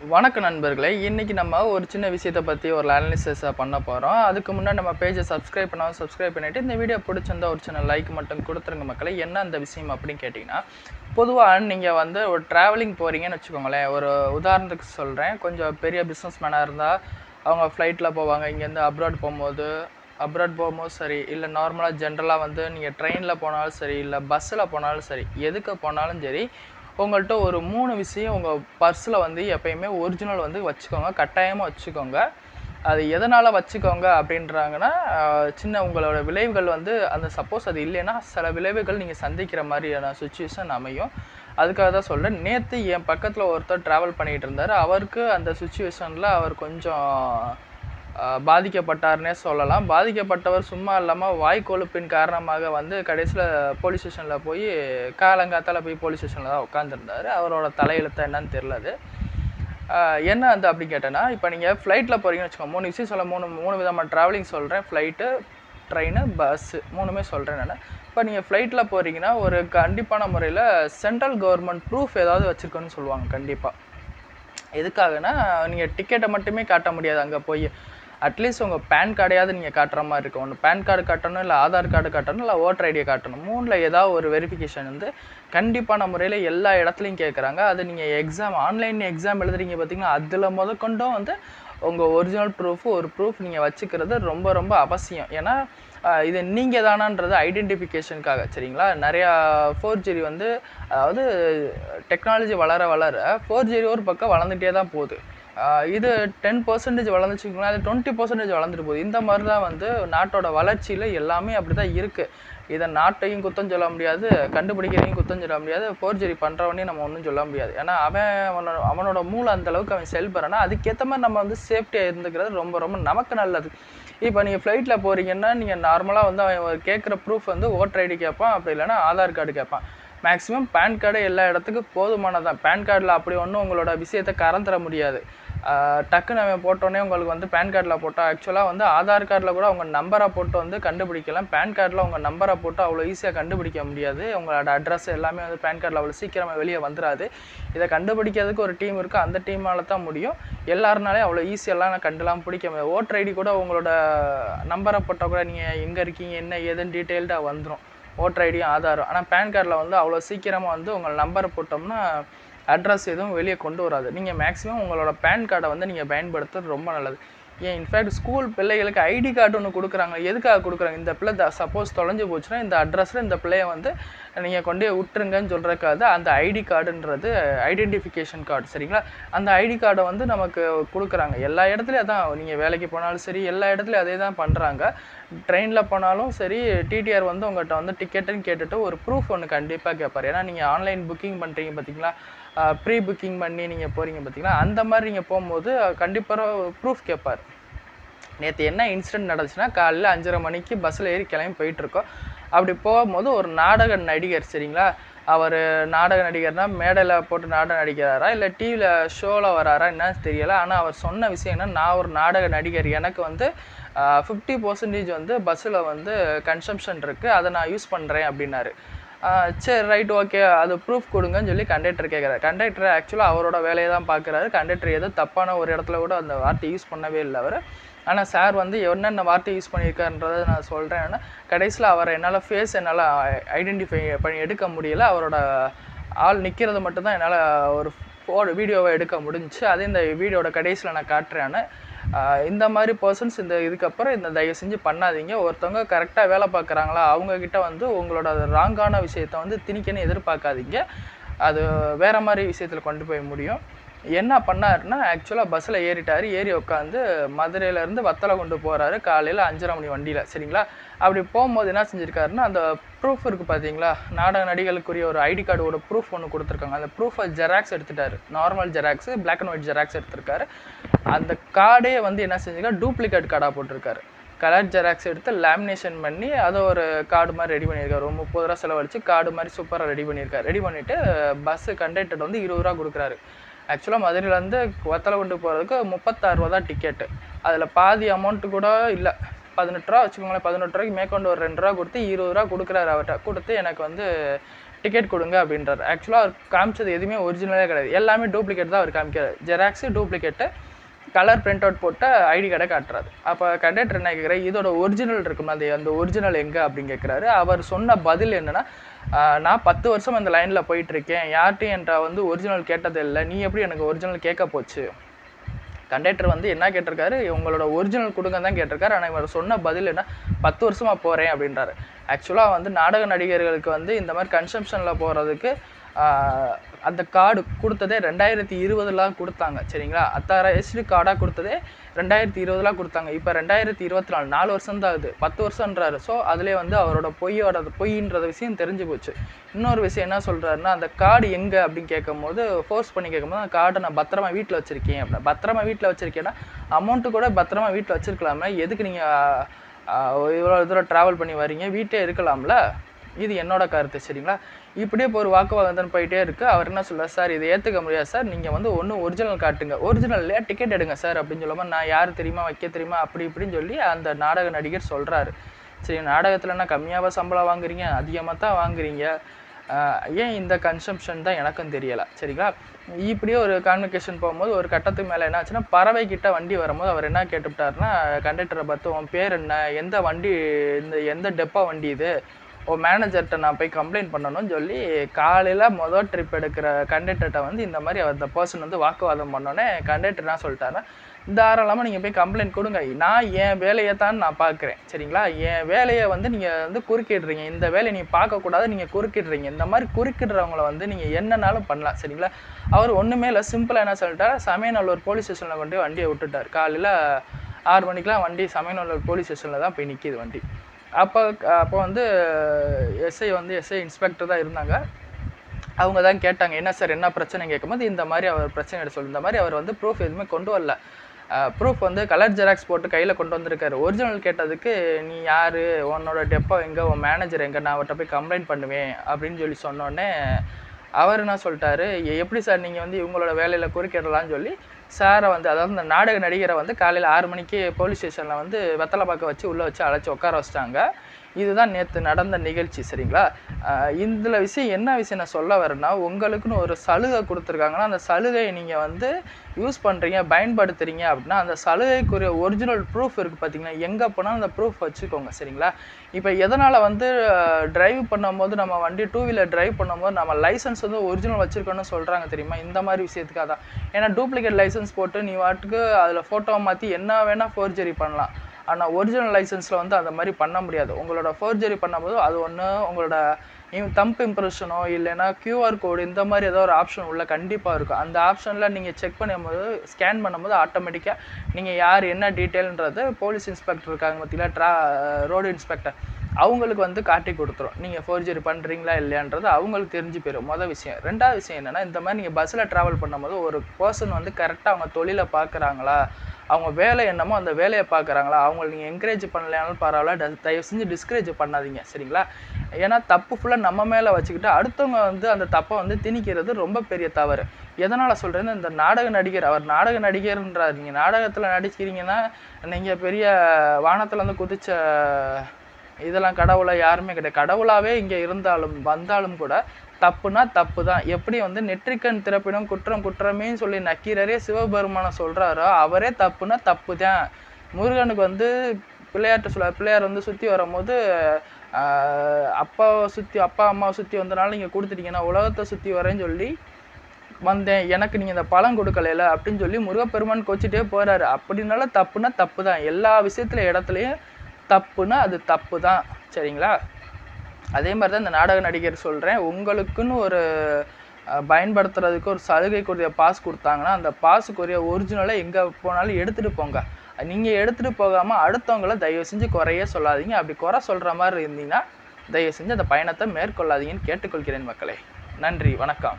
வணக்கம் நண்பர்களே. இன்றைக்கி நம்ம ஒரு சின்ன விஷயத்தை பற்றி ஒரு அனாலிசிஸை பண்ண போகிறோம் அதுக்கு முன்னாடி நம்ம பேஜை சப்ஸ்கிரைப் பண்ணாமல் சப்ஸ்கிரைப் பண்ணிவிட்டு இந்த வீடியோ பிடிச்சிருந்தா ஒரு சின்ன லைக் மட்டும் கொடுத்துருங்க மக்களை. என்ன அந்த விஷயம் அப்படின்னு கேட்டிங்கன்னா பொதுவாக நீங்கள் வந்து ஒரு ட்ராவலிங் போகிறீங்கன்னு வச்சுக்கோங்களேன். ஒரு உதாரணத்துக்கு சொல்கிறேன் கொஞ்சம் பெரிய பிஸ்னஸ் மேனாக இருந்தால் அவங்க ஃப்ளைட்டில் போவாங்க. இங்கேருந்து அப்ராட் போகும்போது அப்ராட் போகும்போது சரி இல்லை நார்மலாக ஜென்ரலாக வந்து நீங்கள் ட்ரெயினில் போனாலும் சரி இல்லை பஸ்ஸில் போனாலும் சரி எதுக்கு போனாலும் சரி உங்கள்கிட்ட ஒரு மூணு விஷயம் உங்கள் பர்ஸில் வந்து எப்பயுமே ஒரிஜினல் வந்து வச்சுக்கோங்க கட்டாயமாக வச்சுக்கோங்க. அது எதனால் வச்சுக்கோங்க அப்படின்றாங்கன்னா சின்ன உங்களோட விளைவுகள் வந்து அந்த சப்போஸ் அது இல்லைன்னா சில விளைவுகள் நீங்கள் சந்திக்கிற மாதிரியான சுச்சுவேஷன் அமையும். அதுக்காக தான் சொல்கிறேன் நேற்று என் பக்கத்தில் ஒருத்தர் ட்ராவல் பண்ணிகிட்டு இருந்தார். அவருக்கு அந்த சுச்சுவேஷனில் அவர் கொஞ்சம் பாதிக்கப்பட்டார்னே சொல்லலாம். பாதிக்கப்பட்டவர் சும்மா இல்லாமல் வாய் கொழுப்பின் காரணமாக வந்து கடைசியில் போலீஸ் ஸ்டேஷனில் போய் காலங்காத்தால் போய் போலீஸ் ஸ்டேஷனில் தான் உட்காந்துருந்தார் அவரோட தலையெழுத்த என்னன்னு தெரில அது. என்ன அந்த அப்படி கேட்டேன்னா இப்போ நீங்கள் ஃப்ளைட்டில் போகிறீங்கன்னு வச்சுக்கோங்க. மூணு விஷயம் சொல்ல மூணு மூணு விதமான ட்ராவலிங் சொல்கிறேன் ஃப்ளைட்டு ட்ரெயின் பஸ்ஸு மூணுமே சொல்கிறேன் நான். இப்போ நீங்கள் ஃப்ளைட்டில் போகிறீங்கன்னா ஒரு கண்டிப்பான முறையில் சென்ட்ரல் கவர்மெண்ட் ப்ரூஃப் ஏதாவது வச்சுருக்கோன்னு சொல்லுவாங்க கண்டிப்பாக எதுக்காகனா நீங்கள் டிக்கெட்டை மட்டுமே காட்ட முடியாது. அங்கே போய் அட்லீஸ்ட் உங்கள் பேன் கார்டையாவது நீங்கள் காட்டுற மாதிரி இருக்கும். ஒன்று பேன் கார்டு காட்டணும் இல்லை ஆதார் கார்டு காட்டணும் இல்லை ஓட்டர் ஐடியை காட்டணும். மூணில் ஏதாவது ஒரு வெரிஃபிகேஷன் வந்து கண்டிப்பான முறையில் எல்லா இடத்துலையும் கேட்குறாங்க அது நீங்கள் எக்ஸாம் ஆன்லைன் எக்ஸாம் எழுதுறீங்க பார்த்தீங்கன்னா அதில் முதற்கொண்டும் வந்து உங்கள் ஒரிஜினல் ப்ரூஃபு ஒரு ப்ரூஃப் நீங்கள் வச்சுக்கிறது ரொம்ப ரொம்ப அவசியம். ஏன்னா இது நீங்கள் தானான்றது ஐடென்டிஃபிகேஷனுக்காக சரிங்களா? நிறையா ஃபோர்ஜரி வந்து அதாவது டெக்னாலஜி வளர வளர ஃபோர்ஜரி ஒரு பக்கம் வளர்ந்துட்டே தான் போகுது. இது டென் பர்சன்டேஜ் வளர்ந்துச்சுங்களா அது டுவெண்ட்டி பர்சன்டேஜ் வளர்ந்துட்டு போகுது. இந்த மாதிரி தான் வந்து நாட்டோட வளர்ச்சியில் எல்லாமே அப்படி தான் இருக்குது இதை நாட்டையும் குத்தம் சொல்ல முடியாது கண்டுபிடிக்கிறதையும் குத்தம் சொல்ல முடியாது ஃபோர்ஜரி பண்ணுறவனையும் நம்ம ஒன்றும் சொல்ல முடியாது. ஏன்னா அவன் அவனோட அவனோட மூளை அந்த அளவுக்கு அவன் செயல்படுறானா அதுக்கேற்ற மாதிரி நம்ம வந்து சேஃப்டியாக இருந்துக்கிறது ரொம்ப ரொம்ப நமக்கு நல்லது. இப்போ நீங்கள் ஃப்ளைட்டில் போகிறீங்கன்னா நீங்கள் நார்மலாக வந்து அவன் கேட்குற ப்ரூஃப் வந்து ஓட்டர் ஐடி கேட்பான் அப்படி இல்லைன்னா ஆதார் கார்டு கேட்பான். மேக்ஸிமம் பேன் கார்டு எல்லா இடத்துக்கும் போதுமானதான் பேன் கார்டில் அப்படி ஒன்றும் உங்களோட விஷயத்தை கறந்துட முடியாது. டக்குன்னு அவன் போட்டோன்னே உங்களுக்கு வந்து பேன் கார்டில் போட்டால் ஆக்சுவலாக வந்து ஆதார் கார்டில் கூட உங்கள் நம்பரை போட்டு வந்து கண்டுபிடிக்கலாம். பேன் கார்டில் உங்கள் நம்பரை போட்டு அவ்வளோ ஈஸியாக கண்டுபிடிக்க முடியாது. உங்களோட அட்ரஸ் எல்லாமே வந்து பேன் கார்டில் அவ்வளோ சீக்கிரமாக வெளியே வந்துடாது இதை கண்டுபிடிக்கிறதுக்கு ஒரு டீம் இருக்குது அந்த டீமால் தான் முடியும். எல்லாருனாலே அவ்வளோ ஈஸியெல்லாம் நான் கண்டுலாம் பிடிக்க முடியாது. ஓட்டர் ஐடி கூட உங்களோட நம்பரை போட்டால் கூட நீங்கள் எங்கே இருக்கீங்க என்ன ஏதுன்னு டீட்டெயில்டாக வந்துடும் ஓட்டர் ஐடியும் ஆதாரம். ஆனால் பேன் கார்டில் வந்து அவ்வளோ சீக்கிரமாக வந்து உங்கள் நம்பரை போட்டோம்னா அட்ரஸ் எதுவும் வெளியே கொண்டு வராது. நீங்கள் மேக்ஸிமம் உங்களோட பேன் கார்டை வந்து நீங்கள் பயன்படுத்துறது ரொம்ப நல்லது. ஏன் இன்ஃபேக்ட் ஸ்கூல் பிள்ளைகளுக்கு ஐடி கார்டு ஒன்று கொடுக்குறாங்க. எதுக்காக கொடுக்குறாங்க? இந்த பிள்ளை சப்போஸ் தொலைஞ்சு போச்சுன்னா இந்த அட்ரஸில் இந்த பிள்ளையை வந்து நீங்கள் கொண்டு விட்டுருங்கன்னு சொல்கிறக்காது அந்த ஐடி கார்டுன்றது ஐடென்டிஃபிகேஷன் கார்டு சரிங்களா? அந்த ஐடி கார்டை வந்து நமக்கு கொடுக்குறாங்க. எல்லா இடத்துலையும் அதான். நீங்கள் வேலைக்கு போனாலும் சரி எல்லா இடத்துலையும் அதே தான் பண்ணுறாங்க ட்ரெயினில் போனாலும் சரி டிடிஆர் வந்து உங்கள்கிட்ட வந்து டிக்கெட்டுன்னு கேட்டுட்டு ஒரு ப்ரூஃப் ஒன்று கண்டிப்பாக கேட்பார் ஏன்னா நீங்கள் ஆன்லைன் புக்கிங் பண்ணுறீங்க பார்த்தீங்களா ப்ரீ புக்கிங் பண்ணி நீங்கள் போகிறீங்க பார்த்தீங்களா அந்த மாதிரி நீங்கள் போகும்போது கண்டிப்பாக ப்ரூஃப் கேட்பார் நேற்று என்ன இன்சிடென்ட் நடந்துச்சுன்னா காலையில் அஞ்சரை மணிக்கு பஸ்ஸில் ஏறி கிளம்பி போயிட்டுருக்கோம். அப்படி போகும்போது ஒரு நாடக நடிகர் சரிங்களா? அவர் நாடக நடிகர்னால் மேடையில் போட்டு நாடகம் நடிக்கிறாரா? இல்லை டிவியில் ஷோவில் வராரா? என்னன்னு தெரியலை. ஆனால் அவர் சொன்ன விஷயம் என்ன நான் ஒரு நாடக நடிகர். எனக்கு வந்து ஃபிஃப்டி பர்சன்டேஜ் வந்து பஸ்ஸில் வந்து கன்சம்ஷன் இருக்குது அதை நான் யூஸ் பண்ணுறேன் அப்படின்னாரு. சரி ரைட் ஓகே அது ப்ரூஃப் கொடுங்கன்னு சொல்லி கண்டக்டர் கேட்குறாரு கண்டக்டர் ஆக்சுவலாக அவரோட வேலையை தான் பார்க்குறாரு. கண்டக்டர் எதோ தப்பான ஒரு இடத்துல கூட அந்த வார்த்தை யூஸ் பண்ணவே இல்லை அவர். ஆனால் சார் வந்து என்னென்ன வார்த்தை யூஸ் பண்ணியிருக்காருன்றதை நான் சொல்கிறேன் கடைசியில் அவரை என்னால் ஃபேஸ் என்னால் ஐடென்டிஃபை பண்ணி எடுக்க முடியல. அவரோட ஆள் நிற்கிறது மட்டும்தான் என்னால் ஒரு ஃபோ வீடியோவை எடுக்க முடிஞ்சுச்சு. அதே இந்த வீடியோட கடைசியில் நான் காட்டுறேன்னு இந்த மாதிரி பர்சன்ஸ் இந்த இதுக்கப்புறம் இந்த தயவு செஞ்சு பண்ணாதீங்க. ஒருத்தவங்க கரெக்டாக வேலை பார்க்குறாங்களா அவங்கக்கிட்ட வந்து உங்களோட ராங்கான விஷயத்த வந்து திணிக்கன்னு எதிர்பார்க்காதீங்க. அது வேறு மாதிரி விஷயத்தில் கொண்டு போய் முடியும். என்ன பண்ணாருன்னா ஆக்சுவலாக பஸ்ஸில் ஏறிட்டார். ஏறி உட்காந்து மதுரையிலேருந்து வத்தலை கொண்டு போகிறாரு காலையில் அஞ்சரை மணி வண்டியில் சரிங்களா? அப்படி போகும்போது என்ன செஞ்சுருக்காருன்னா அந்த ப்ரூஃப் இருக்குது பார்த்தீங்களா நாடக நடிகளுக்குரிய ஒரு ஐடி கார்டோட ப்ரூஃப் ஒன்று கொடுத்துருக்காங்க. அந்த ப்ரூஃபை ஜெராக்ஸ் எடுத்துட்டார். Normal xerox black and white xerox எடுத்திருக்காரு. அந்த கார்டே வந்து என்ன செஞ்சிருக்காரு? டூப்ளிகேட் கார்டாக போட்டிருக்காரு. கலர் ஜெராக்ஸ் எடுத்து லேமினேஷன் பண்ணி அதை ஒரு கார்டு மாதிரி ரெடி பண்ணியிருக்காரு. ஒரு முப்பது ரூபா செலவழிச்சு கார்டு மாதிரி சூப்பராக ரெடி பண்ணியிருக்காரு. ரெடி பண்ணிவிட்டு பஸ்ஸு கண்டக்டர் வந்து இருபது ரூபா கொடுக்குறாரு. ஆக்சுவலாக மதுரையிலேருந்து வத்தலை கொண்டு போகிறதுக்கு முப்பத்தாறு ரூபா தான் டிக்கெட்டு அதில் பாதி அமௌண்ட்டு கூட இல்லை. பதினெட்டு ரூபா வச்சுக்கோங்களேன் பதினெட்டு ரூபாய்க்கு மேற்கொண்டு ஒரு ரெண்டு ரூபா கொடுத்து இருபது ரூபா கொடுக்குறாரு அவர்கிட்ட. கொடுத்து எனக்கு வந்து டிக்கெட் கொடுங்க அப்படின்றார். ஆக்சுவலாக அவர் காமிச்சது எதுவுமே ஒரிஜினலே கிடையாது. எல்லாமே டூப்ளிகேட் தான் அவர் காமிக்கிறார். Xerox duplicate colour print out போட்டு ஐடி கார்டை காட்டுறாரு. அப்போ கண்டக்டர் என்ன கேட்குறாரு இதோட ஒரிஜினல் இருக்குமா அது அந்த ஒரிஜினல் எங்கே அப்படின்னு கேட்குறாரு அவர் சொன்ன பதில் என்னென்னா நான் பத்து வருஷம் அந்த லைனில் போயிட்டுருக்கேன். யார்கிட்டையும் என்கிட்ட வந்து ஒரிஜினல் கேட்டதில்லை நீ எப்படி எனக்கு ஒரிஜினல் கேட்க போச்சு? கண்டக்டர் வந்து என்ன கேட்டிருக்காரு? உங்களோட ஒரிஜினல் கொடுங்க தான் கேட்டிருக்காரு. ஆனால் இவர் சொன்ன பதில் என்ன? பத்து வருஷமாக போகிறேன் அப்படின்றாரு. ஆக்சுவலாக வந்து நாடக நடிகர்களுக்கு வந்து இந்த மாதிரி கன்சம்ஷனில் போகிறதுக்கு அந்த கார்டு கொடுத்ததே ரெண்டாயிரத்தி இருபதுலாம் கொடுத்தாங்க சரிங்களா? அத்தாயிரம் கார்டாக கொடுத்ததே ரெண்டாயிரத்தி இருபதுலாம் கொடுத்தாங்க. இப்போ ரெண்டாயிரத்தி இருபத்தி நாலு நாலு வருஷம் தான் ஆகுது பத்து வருஷன்றாரு ஸோ அதிலே வந்து அவரோட பொய்யோட பொய்ன்ற விஷயம் தெரிஞ்சு போச்சு. இன்னொரு விஷயம் என்ன சொல்கிறாருன்னா அந்த கார்டு எங்கே அப்படின்னு கேட்கும்போது ஃபோர்ஸ் பண்ணி கேட்கும்போது அந்த கார்டை நான் பத்திரமா வீட்டில் வச்சுருக்கேன் அப்படின்னா. பத்திரமா வீட்டில் வச்சுருக்கேன்னா அமௌண்ட்டு கூட பத்திரமா வீட்டில் வச்சுருக்கலாமே. எதுக்கு நீங்கள் இவ்வளோ தூரம் ட்ராவல் பண்ணி வரீங்க வீட்டே இருக்கலாம்ல. இது என்னோட கருத்து சரிங்களா? இப்படியே இப்போ ஒரு வாக்குவாதம் போயிட்டே இருக்கு. அவர் என்ன சொல்றாரு? சார் இதை ஏற்றுக்க முடியாது சார். நீங்கள் வந்து ஒன்று ஒரிஜினல் காட்டுங்க. ஒரிஜினல்லையா டிக்கெட் எடுங்க சார் அப்படின்னு சொல்லாமல் நான் யார் தெரியுமா? வைக்க தெரியுமா? அப்படி இப்படின்னு சொல்லி அந்த நாடக நடிகர் சொல்கிறாரு சரி நாடகத்தில் என்ன கம்மியாக சம்பளம் வாங்குறீங்க? அதிகமாக தான் வாங்குறீங்க. ஏன் இந்த கன்சம்ஷன் தான் எனக்கும் தெரியலை சரிங்களா? இப்படியே ஒரு கான்வெகேஷன் போகும்போது ஒரு கட்டத்துக்கு மேலே என்ன ஆச்சுன்னா பறவை கிட்ட வண்டி வரும்போது அவர் என்ன கேட்டுவிட்டாருன்னா கண்டக்டரை பார்த்து உன் பேர் என்ன? எந்த வண்டி இந்த எந்த டெப்பா வண்டி இது? ஓ மேனேஜர்கிட்ட நான் போய் கம்ப்ளைண்ட் பண்ணணும்னு சொல்லி காலையில் மொதல் ட்ரிப் எடுக்கிற கண்டக்டர்கிட்ட வந்து இந்த மாதிரி அந்த பர்சன் வந்து வாக்குவாதம் பண்ணோன்னே கண்டக்டர் என்ன சொல்லிட்டாருன்னா தாராளமாக நீங்கள் போய் கம்ப்ளைண்ட் கொடுங்க. நான் என் வேலையை தான் நான் பார்க்குறேன். சரிங்களா? என் வேலையை வந்து நீங்கள் வந்து குறுக்கிடுறீங்க. இந்த வேலையை நீங்கள் பார்க்கக்கூடாது. நீங்கள் குறுக்கிடுறீங்க. இந்த மாதிரி குறுக்கிடுறவங்கள வந்து நீங்கள் என்னன்னாலும் பண்ணலாம். சரிங்களா? அவர் ஒன்றுமே இல்லை. சிம்பிளாக என்ன சொல்லிட்டார்? சமயநல்லூர் போலீஸ் ஸ்டேஷனில் கொண்டு வண்டியை விட்டுட்டார். காலையில் ஆறு மணிக்கெலாம் வண்டி சமயநல்லூர் போலீஸ் ஸ்டேஷனில் தான் போய் நிற்கிது வண்டி. அப்போ அப்போ வந்து எஸ்ஐ வந்து எஸ்ஐ இன்ஸ்பெக்டர் தான் இருந்தாங்க. அவங்க தான் கேட்டாங்க என்ன சார் என்ன பிரச்சனை கேட்கும்போது இந்த மாதிரி அவர் பிரச்சனை எடுத்து சொல்லி. இந்த மாதிரி அவர் வந்து ப்ரூஃப் எதுவுமே கொண்டு வரல. ப்ரூஃப் வந்து கலர் ஜெராக்ஸ் போட்டு கையில் கொண்டு வந்திருக்காரு. ஒரிஜினல் கேட்டதுக்கு நீ யார்? உன்னோட டெப்போ எங்கே? உன் மேனேஜர் எங்கே? நான் அவர்கிட்ட போய் கம்ப்ளைண்ட் பண்ணுவேன். அப்படின்னு சொல்லி சொன்னோடனே அவர் என்ன சொல்லிட்டாரு எப்படி சார் நீங்கள் வந்து இவங்களோட வேலையில் குறுக்கிடலான்னு சொல்லி சாரை வந்து அதாவது இந்த நாடக நடிகரை வந்து காலையில் ஆறு மணிக்கு போலீஸ் ஸ்டேஷனில் வந்து வெத்தலை பாக்க வச்சு உள்ளே வச்சு அழைச்சி உட்கார வச்சிட்டாங்க. இதுதான் நேற்று நடந்த நிகழ்ச்சி சரிங்களா? இதில் விஷயம் என்ன விஷயம் நான் சொல்ல வரேன்னா உங்களுக்குன்னு ஒரு சலுகை கொடுத்துருக்காங்கன்னா அந்த சலுகையை நீங்கள் வந்து யூஸ் பண்ணுறீங்க பயன்படுத்துறீங்க அப்படின்னா அந்த சலுகைக்குரிய ஒரிஜினல் ப்ரூஃப் இருக்குது பார்த்தீங்கன்னா எங்கே போனாலும் அந்த ப்ரூஃப் வச்சுக்கோங்க சரிங்களா? இப்போ எதனால் வந்து டிரைவ் பண்ணும்போது நம்ம வண்டி டூ வீலர் டிரைவ் பண்ணும்போது நம்ம லைசன்ஸ் வந்து ஒரிஜினல் வச்சுருக்கோன்னு சொல்கிறாங்க தெரியுமா? இந்த மாதிரி விஷயத்துக்காக தான். ஏன்னா டூப்ளிகேட் லைசன்ஸ் போட்டு நீ வாட்டுக்கு அதில் ஃபோட்டோவை மாற்றி என்ன வேணால் ஃபோர்ஜரி பண்ணலாம். ஆனால் ஒரிஜினல் லைசன்ஸில் வந்து அந்த மாதிரி பண்ண முடியாது. உங்களோட ஃபோர்ஜரி பண்ணும்போது அது ஒன்று உங்களோட தம்ப் இம்ப்ரெஷனோ இல்லைன்னா க்யூஆர் கோடு இந்த மாதிரி ஏதோ ஒரு ஆப்ஷன் உள்ள கண்டிப்பாக இருக்கும். அந்த ஆப்ஷனில் நீங்கள் செக் பண்ணும்போது ஸ்கேன் பண்ணும்போது ஆட்டோமேட்டிக்காக நீங்கள் யார் என்ன டீட்டெயில்ன்றது போலீஸ் இன்ஸ்பெக்டர் இருக்காங்க பார்த்தீங்களா ட்ரா ரோடு இன்ஸ்பெக்டர் அவங்களுக்கு வந்து காட்டி கொடுத்துரும். நீங்கள் ஃபோர்ஜரி பண்ணுறீங்களா இல்லையான்றது அவங்களுக்கு தெரிஞ்சு போயிடும் மொதல் விஷயம். ரெண்டாவது விஷயம் என்னென்னா இந்த மாதிரி நீங்கள் பஸ்ஸில் ட்ராவல் பண்ணும்போது ஒரு பர்சன் வந்து கரெக்டாக அவங்க தொழிலை பார்க்குறாங்களா? அவங்க வேலை என்னமோ அந்த வேலையை பார்க்குறாங்களா? அவங்களை நீங்கள் என்கரேஜ் பண்ணலையாலும் பரவாயில்ல. ட- தயவு செஞ்சு டிஸ்கரேஜ் பண்ணாதீங்க. சரிங்களா? ஏன்னா தப்பு ஃபுல்லாக நம்ம மேலே வச்சுக்கிட்டு அடுத்தவங்க வந்து அந்த தப்பை வந்து திணிக்கிறது ரொம்ப பெரிய தவறு. எதனால் சொல்கிறேன்னா இந்த நாடக நடிகர் அவர் நாடக நடிகர்ன்றார் நீங்கள் நாடகத்தில் நடிக்கிறீங்கன்னா நீங்கள் பெரிய வானத்தில் வந்து குதிச்ச இதெல்லாம் கடவுளாக யாருமே கிடையாது. கடவுளாவே இங்கே இருந்தாலும் வந்தாலும் கூட தப்புனா தப்பு தான் எப்படி வந்து நெற்றிக்கண் திறப்பினும் குற்றம் குற்றமே சொல்லி நக்கீரரே சிவபெருமானை சொல்றாரோ அவரே தப்புனா தப்பு தான் முருகனுக்கு வந்து பிள்ளையார்ட்ட சொல்ல பிள்ளையார் வந்து சுற்றி வரும்போது ஆஹ் அப்பாவை சுற்றி அப்பா அம்மாவை சுற்றி வந்தனால நீங்கள் கொடுத்துட்டீங்கன்னா உலகத்தை சுற்றி வரேன்னு சொல்லி வந்தேன். எனக்கு நீங்கள் இந்த பழம் கொடுக்கலையில அப்படின்னு சொல்லி முருகப்பெருமான் கோச்சிட்டே போறாரு. அப்படின்னால தப்புனா தப்பு தான் எல்லா விஷயத்துல இடத்துலையும் தப்புனா அது தப்பு தான் சரிங்களா? அதே மாதிரி தான் இந்த நாடக நடிகர் சொல்கிறேன் உங்களுக்குன்னு ஒரு பயன்படுத்துறதுக்கு ஒரு சலுகைக்குரிய பாஸ் கொடுத்தாங்கன்னா அந்த பாஸுக்குரிய ஒரிஜினலை எங்கே போனாலும் எடுத்துகிட்டு போங்க. நீங்கள் எடுத்துகிட்டு போகாமல் அடுத்தவங்கள தயவு செஞ்சு குறையே சொல்லாதீங்க. அப்படி குறை சொல்கிற மாதிரி இருந்தீங்கன்னா தயவு செஞ்சு அந்த பயணத்தை மேற்கொள்ளாதீங்கன்னு கேட்டுக்கொள்கிறேன் மக்களே. நன்றி வணக்கம்.